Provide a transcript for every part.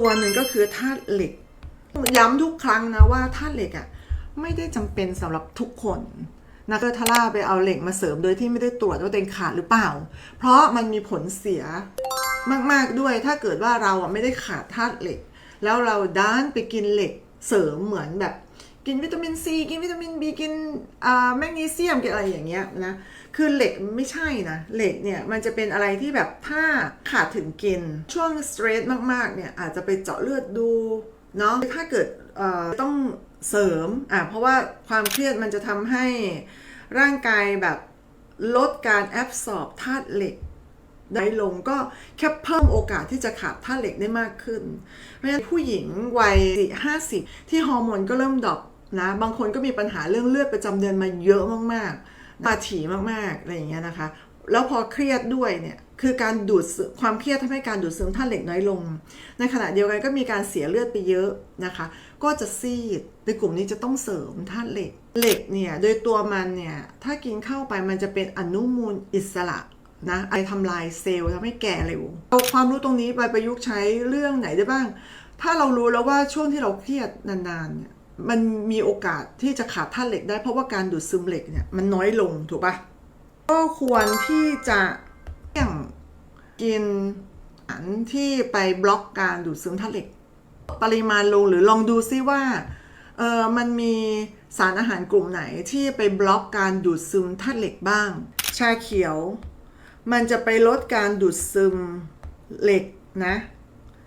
ตัวหนึ่งก็คือธาตุเหล็ก ย้ำทุกครั้งนะว่าธาตุเหล็กอะไม่ได้จำเป็นสำหรับทุกคนนะก็ทาร่าไปเอาเหล็กมาเสริมโดยที่ไม่ได้ตรวจว่าตัวเองขาดหรือเปล่า เพราะมันมีผลเสียมาก ๆด้วย ถ้าเกิดว่าเราอะไม่ได้ขาดธาตุเหล็ก แล้วเราด้านไปกินเหล็กเสริมเหมือนแบบ กินวิตามินซีกินวิตามินบีกินอ่าแมกนีเซียมกินอะไรอย่างเงี้ยนะคือเหล็กไม่ใช่นะเหล็กเนี่ยมันจะเป็นอะไรที่แบบถ้าขาดถึงกินช่วงสเตรสมากๆเนี่ยอาจจะไปเจาะเลือดดูเนาะถ้าเกิดต้องเสริมอะเพราะว่าความเครียดมันจะทำให้ร่างกายแบบลดการแอบสอบธาตุเหล็กได้ลงก็แค่เพิ่มโอกาสที่จะขาดธาตุเหล็กได้มากขึ้น เพราะฉะนั้นผู้หญิงวัยห้าสิบที่ฮอร์โมนก็เริ่มดรอป นะบางคนก็มีปัญหาเรื่องเลือดประจำเดือนมาเยอะมากๆมาถี่มากๆอะไรอย่างเงี้ยนะคะ แล้วพอเครียดด้วยเนี่ยคือการดูดซึมความเครียดทำให้การดูดซึมธาตุเหล็กน้อยลง ในขณะเดียวกันก็มีการเสียเลือดไปเยอะนะคะ ก็จะซีดในกลุ่มนี้จะต้องเสริมธาตุเหล็ก เหล็กเนี่ยโดยตัวมันเนี่ยถ้ากินเข้าไปมันจะเป็นอนุมูลอิสระนะไอทำลายเซลล์ทำให้แก่เร็วเอาความรู้ตรงนี้ไปประยุกต์ใช้เรื่องไหนได้บ้าง ถ้าเรารู้แล้วว่าช่วงที่เราเครียดนานๆเนี่ย มันมีโอกาสที่จะขาดธาตุเหล็กได้เพราะว่าการดูดซึมเหล็กเนี่ยมันน้อยลงถูกปะก็ควรที่จะอย่างกินอาหารที่ไปบล็อกการดูดซึมธาตุเหล็ก ปริมาณลงหรือลองดูซิว่าเออมันมีสารอาหารกลุ่มไหนที่ไปบล็อกการดูดซึมธาตุเหล็กบ้าง ชาเขียว มันจะไปลดการดูดซึมเหล็กนะ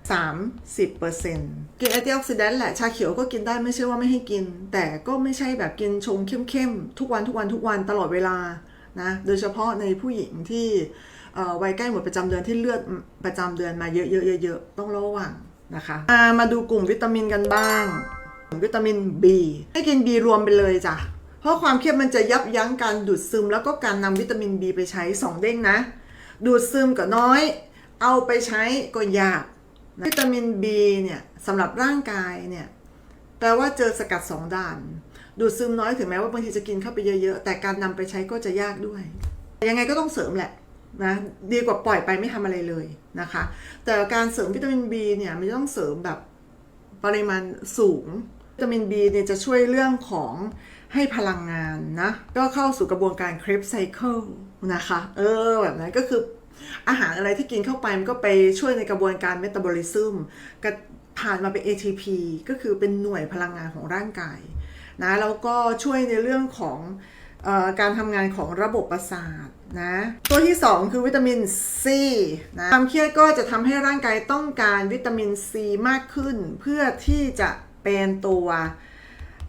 30%กินแอนตี้ออกซิแดนต์แหละชาเขียวก็กินได้ไม่ใช่ว่าไม่ให้กิน แต่ก็ไม่ใช่แบบกินชงเข้มๆ ทุกวันทุกวันทุกวันตลอดเวลานะโดยเฉพาะในผู้หญิงที่วัยใกล้หมดประจำเดือนที่เลือดประจำเดือนมาเยอะๆๆๆต้องระวังนะคะอ่ามาดูกลุ่มวิตามินกันบ้าง วิตามิน B ให้กิน B รวมไปเลยจ้ะเพราะความเครียดมันจะยับยั้งการดูดซึม แล้วก็การนำวิตามิน B ไปใช้ 2 เด้งนะ ดูดซึมก็น้อย เอาไปใช้ก็ยาก วิตามิน B เนี่ยสำหรับร่างกายเนี่ยแปลว่าเจอสกัด2ด่าน ดูดซึมน้อยถึงแม้ว่าบางทีจะกินเข้าไปเยอะๆ แต่การนำไปใช้ก็จะยากด้วย ยังไงก็ต้องเสริมแหละนะดีกว่าปล่อยไปไม่ทำอะไรเลยนะคะ แต่การเสริมวิตามิน B เนี่ยมันต้องเสริมแบบปริมาณสูงวิตามิน B เนี่ยจะช่วยเรื่องของให้พลังงานนะ ก็เข้าสู่กระบวนการ Krebs Cycle นะคะ เออแบบนั้นก็คือ อาหารอะไรที่กินเข้าไปมันก็ไปช่วยในกระบวนการเมตาบอลิซึมก็ผ่านมาเป็น ATP ก็คือเป็นหน่วยพลังงานของร่างกายนะแล้วก็ช่วยในเรื่องของออการทำงานของระบบประสาทนะตัวที่ 2 คือวิตามินซีนะความเครียดก็จะทำให้ร่างกายต้องการวิตามินซีมากขึ้น เพื่อที่จะเป็นตัว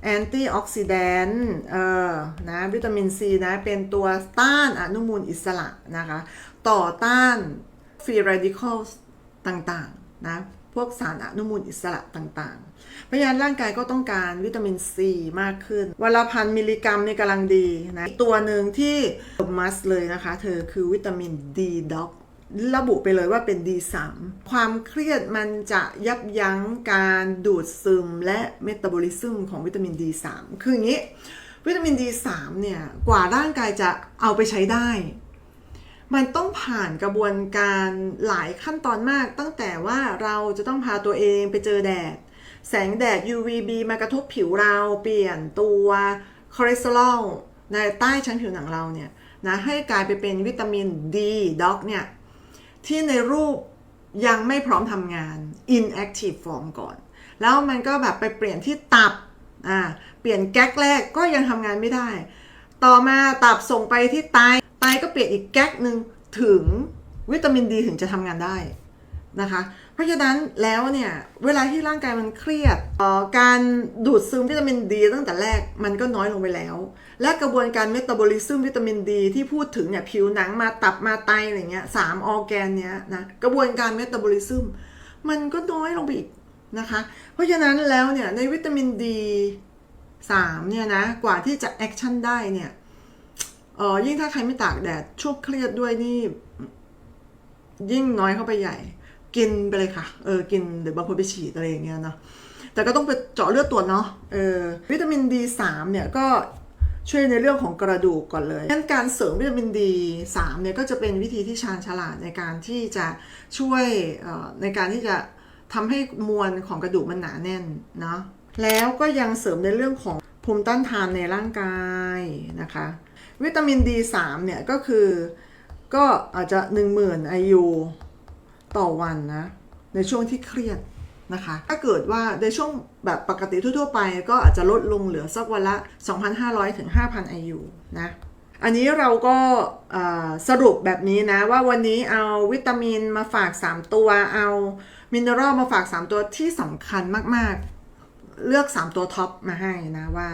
แอนตี้ออกซิแดนต์เออนะวิตามินซีนะ เป็นตัวต้านอนุมูลอิสระนะคะ ต่อต้านฟรีเรดิคอลต่างๆ นะ พวกสารอนุมูลอิสระต่างๆ เพราะฉะนั้นร่างกายก็ต้องการวิตามินซีมากขึ้น วันละพันมิลลิกรัมนี่กำลังดีนะ ตัวหนึ่งที่มัสเลยนะคะ เธอคือวิตามินดีด็อก ระบุไปเลยว่าเป็น D3 ความเครียดมันจะยับยั้งการดูดซึมและเมตาบอลิซึมของวิตามิน D3 คืออย่างนี้ วิตามิน D3 เนี่ย กว่าร่างกายจะเอาไปใช้ได้ มันต้องผ่านกระบวนการหลายขั้นตอนมาก ตั้งแต่ว่าเราจะต้องพาตัวเองไปเจอแดด แสงแดด UVB มากระทบผิวเราเปลี่ยนตัวคอเลสเตอรอลในใต้ชั้นผิวหนังเราเนี่ยนะให้กลายไปเป็นวิตามิน D ด็อกเนี่ย ที่ในรูปยังไม่พร้อมทำงาน inactive form ก่อน แล้วมันก็แบบไปเปลี่ยนที่ตับอ่าเปลี่ยนแก๊กแรกก็ยังทำงานไม่ได้ ต่อมาตับส่งไปที่ไตไตก็เปลี่ยนอีกแก๊กหนึ่งถึงวิตามินดีถึงจะทำงานได้ นะคะ เพราะฉะนั้นแล้วเนี่ย เวลาที่ร่างกายมันเครียดการดูดซึมวิตามินดีตั้งแต่แรกมันก็น้อยลงไปแล้ว และกระบวนการเมตาบอลิซึมวิตามินดีที่พูดถึงเนี่ยผิวหนังมาตับมาไตอะไรเงี้ยสามออแกนเนี้ยนะกระบวนการเมตาบอลิซึมมันก็น้อยลงไปอีกนะคะ เพราะฉะนั้นแล้วเนี่ยในวิตามินดีสามเนี่ยนะกว่าที่จะแอคชั่นได้เนี่ยเออยิ่งถ้าใครไม่ตากแดดช่วงเครียดด้วยนี่ยิ่งน้อยเข้าไปใหญ่ กินไปเลยค่ะ เออ กินหรือบางคนไปฉีดอะไรอย่างเงี้ยเนาะแต่ก็ต้องไปเจาะเลือดตรวจเนาะ เออ วิตามิน D3 เนี่ยก็ช่วยในเรื่องของกระดูกก่อนเลยงั้นการเสริมวิตามิน D3 เนี่ยก็จะเป็นวิธีที่ชาญฉลาดในการที่จะช่วยออในการที่จะทำให้มวลของกระดูกมันหนาแน่นเนาะแล้วก็ยังเสริมในเรื่องของภูมิต้านทานในร่างกายนะคะ วิตามิน D3 เนี่ยก็คือก็อาจจะ 10,000 IU ต่อวันนะ ในช่วงที่เครียดนะคะ ถ้าเกิดว่าในช่วงแบบปกติทั่วๆไป ก็อาจจะลดลงเหลือสักวันละ 2,500 ถึง 5,000 IU นะ อันนี้เราก็สรุปแบบนี้นะ ว่าวันนี้เอาวิตามินมาฝาก 3 ตัว เอามินเนอรัลมาฝาก 3 ตัวที่สำคัญมากๆ เลือก 3 ตัวท็อปมาให้นะว่า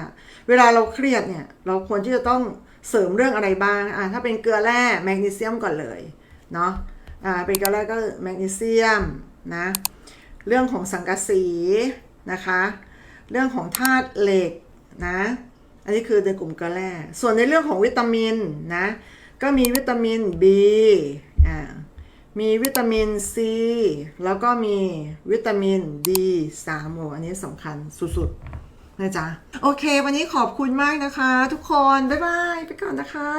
เวลาเราเครียดเนี่ย เราควรที่จะต้องเสริมเรื่องอะไรบ้างอะถ้าเป็นเกลือแร่แมกนีเซียมก่อนเลยเนาะ อ่าเป็นกลือแร่ก็แมกนีเซียมนะเรื่องของสังกะสีนะคะ เรื่องของธาตุเหล็กนะอันนี้คือในกลุ่มเกลือแร่ส่วนในเรื่องของวิตามินนะก็มีวิตามิน B อ่ามีวิตามิน C แล้วก็มีวิตามิน D 3 โอ้อันนี้สำคัญสุดๆนะจ๊ะ โอเค วันนี้ขอบคุณมากนะคะ ทุกคน บ๊ายบาย ไปก่อนนะคะ